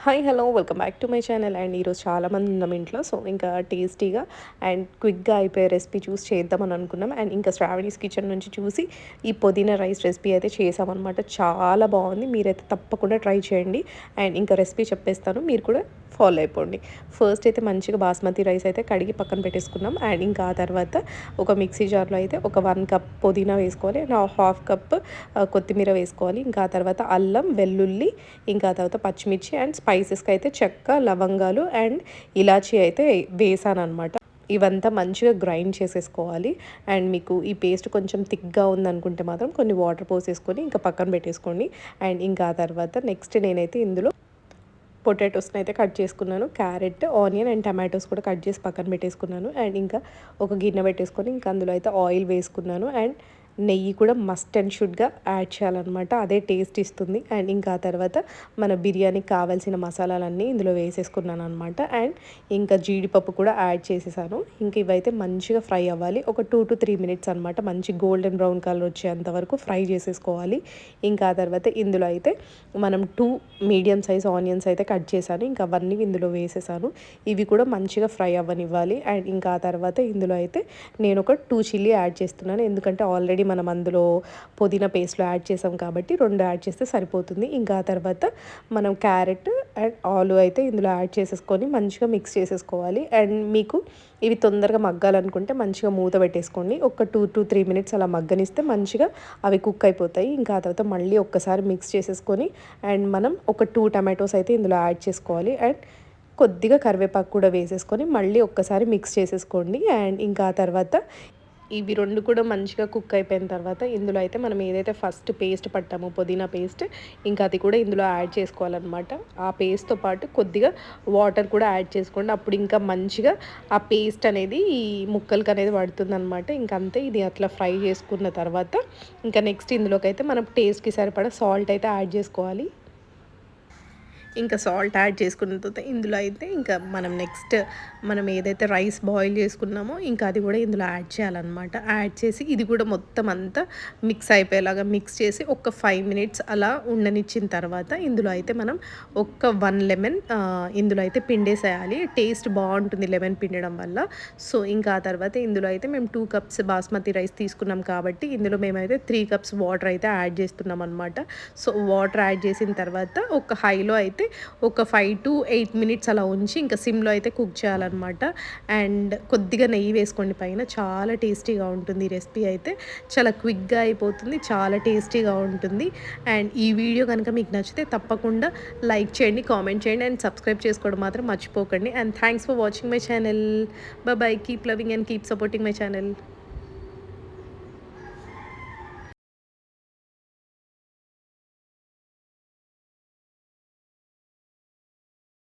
Hi hello welcome back to my channel and ఈరోజు చాలామంది ఉన్నాం ఇంట్లో సో ఇంకా టేస్టీగా అండ్ క్విక్గా అయిపోయే రెసిపీ చూసి చేద్దామని అనుకున్నాం అండ్ ఇంకా శ్రావణీస్ కిచెన్ నుంచి చూసి ఈ పుదీనా రైస్ రెసిపీ అయితే చేసామన్నమాట. చాలా బాగుంది మీరైతే తప్పకుండా ట్రై చేయండి అండ్ ఇంకా రెసిపీ చెప్పేస్తాను మీరు కూడా ఫాలో అయిపోండి. ఫస్ట్ అయితే మంచిగా బాస్మతి రైస్ అయితే కడిగి పక్కన పెట్టేసుకున్నాం. అండ్ ఇంకా ఆ తర్వాత ఒక మిక్సీ జార్లో అయితే ఒక వన్ కప్ పుదీనా వేసుకోవాలి. అండ్ హాఫ్ కప్ కొత్తిమీర వేసుకోవాలి. ఇంకా ఆ తర్వాత అల్లం వెల్లుల్లి ఇంకా ఆ తర్వాత పచ్చిమిర్చి అండ్ స్పైసెస్కి అయితే చెక్క లవంగాలు అండ్ ఇలాచీ అయితే వేసాను అనమాట ఇవంతా మంచిగా గ్రైండ్ చేసేసుకోవాలి. అండ్ మీకు ఈ పేస్ట్ కొంచెం థిక్గా ఉందనుకుంటే మాత్రం కొన్ని వాటర్ పోసేసుకొని ఇంకా పక్కన పెట్టేసుకోండి. అండ్ ఇంకా ఆ తర్వాత నెక్స్ట్ నేనైతే ఇందులో పొటాటోస్ని అయితే కట్ చేసుకున్నాను. క్యారెట్ ఆనియన్ అండ్ టమాటోస్ కూడా కట్ చేసి పక్కన పెట్టేసుకున్నాను. అండ్ ఇంకా ఒక గిన్నె పెట్టేసుకొని ఇంకా అందులో అయితే ఆయిల్ వేసుకున్నాను. అండ్ నెయ్యి కూడా మస్ట్ అండ్ షుడ్గా యాడ్ చేయాలన్నమాట. అదే టేస్ట్ ఇస్తుంది. అండ్ ఇంకా తర్వాత మన బిర్యానీకి కావాల్సిన మసాలాలన్నీ ఇందులో వేసేసుకున్నాను అనమాట అండ్ ఇంకా జీడిపప్పు కూడా యాడ్ చేసేసాను. ఇంక ఇవైతే మంచిగా ఫ్రై అవ్వాలి. ఒక టూ టు త్రీ మినిట్స్ అనమాట మంచి గోల్డెన్ బ్రౌన్ కలర్ వచ్చేంత వరకు ఫ్రై చేసేసుకోవాలి. ఇంకా ఆ తర్వాత ఇందులో అయితే మనం టూ మీడియం సైజ్ ఆనియన్స్ అయితే కట్ చేశాను. ఇంకా అవన్నీ ఇందులో వేసేసాను. ఇవి కూడా మంచిగా ఫ్రై అవ్వనివ్వాలి. అండ్ ఇంకా ఆ తర్వాత ఇందులో అయితే నేను ఒక టూ చిల్లీ యాడ్ చేస్తున్నాను. ఎందుకంటే ఆల్రెడీ మనం అందులో పుదీనా పేస్ట్లో యాడ్ చేసాం కాబట్టి రెండు యాడ్ చేస్తే సరిపోతుంది. ఇంకా తర్వాత మనం క్యారెట్ అండ్ ఆలు అయితే ఇందులో యాడ్ చేసేసుకొని మంచిగా మిక్స్ చేసేసుకోవాలి. అండ్ మీకు ఇవి తొందరగా మగ్గాలనుకుంటే మంచిగా మూత పెట్టేసుకోండి. ఒక టూ టు త్రీ మినిట్స్ అలా మగ్గనిస్తే మంచిగా అవి కుక్ అయిపోతాయి. ఇంకా ఆ తర్వాత మళ్ళీ ఒక్కసారి మిక్స్ చేసేసుకొని అండ్ మనం ఒక టూ టమాటోస్ అయితే ఇందులో యాడ్ చేసుకోవాలి. అండ్ కొద్దిగా కరివేపాకు కూడా వేసేసుకొని మళ్ళీ ఒక్కసారి మిక్స్ చేసేసుకోండి. అండ్ ఇంకా ఆ తర్వాత ఇవి రెండు కూడా మంచిగా కుక్ అయిపోయిన తర్వాత ఇందులో అయితే మనం ఏదైతే ఫస్ట్ పేస్ట్ పట్టామో పుదీనా పేస్ట్ ఇంకా అది కూడా ఇందులో యాడ్ చేసుకోవాలన్నమాట. ఆ పేస్ట్తో పాటు కొద్దిగా వాటర్ కూడా యాడ్ చేసుకోండి. అప్పుడు ఇంకా మంచిగా ఆ పేస్ట్ అనేది ఈ ముక్కలకి అనేది పడుతుంది అనమాట ఇంకంతే ఇది అట్లా ఫ్రై చేసుకున్న తర్వాత ఇంకా నెక్స్ట్ ఇందులోకి అయితే మనం టేస్ట్కి సరిపడా సాల్ట్ అయితే యాడ్ చేసుకోవాలి. ఇంకా సాల్ట్ యాడ్ చేసుకున్న తర్వాత ఇందులో అయితే ఇంకా మనం నెక్స్ట్ మనం ఏదైతే రైస్ బాయిల్ చేసుకున్నామో ఇంకా అది కూడా ఇందులో యాడ్ చేయాలన్నమాట. యాడ్ చేసి ఇది కూడా మొత్తం అంతా మిక్స్ అయిపోయేలాగా మిక్స్ చేసి ఒక ఫైవ్ మినిట్స్ అలా ఉండనిచ్చిన తర్వాత ఇందులో అయితే మనం ఒక్క వన్ లెమన్ ఇందులో అయితే పిండేసేయాలి. టేస్ట్ బాగుంటుంది లెమన్ పిండడం వల్ల. సో ఇంకా ఆ తర్వాత ఇందులో అయితే మేము టూ కప్స్ బాస్మతి రైస్ తీసుకున్నాం కాబట్టి ఇందులో మేమైతే త్రీ కప్స్ వాటర్ అయితే యాడ్ చేస్తున్నాం అనమాట సో వాటర్ యాడ్ చేసిన తర్వాత ఒక హైలో అయితే అయితే ఒక ఫైవ్ టు ఎయిట్ మినిట్స్ అలా ఉంచి ఇంకా సిమ్లో అయితే కుక్ చేయాలన్నమాట. అండ్ కొద్దిగా నెయ్యి వేసుకోండి పైన. చాలా టేస్టీగా ఉంటుంది ఈ రెసిపీ అయితే. చాలా క్విక్గా అయిపోతుంది. చాలా టేస్టీగా ఉంటుంది. అండ్ ఈ వీడియో కనుక మీకు నచ్చితే తప్పకుండా లైక్ చేయండి కామెంట్ చేయండి అండ్ సబ్స్క్రైబ్ చేసుకోవడం మాత్రం మర్చిపోకండి. And thanks for watching my channel bye keep loving and keep supporting my channel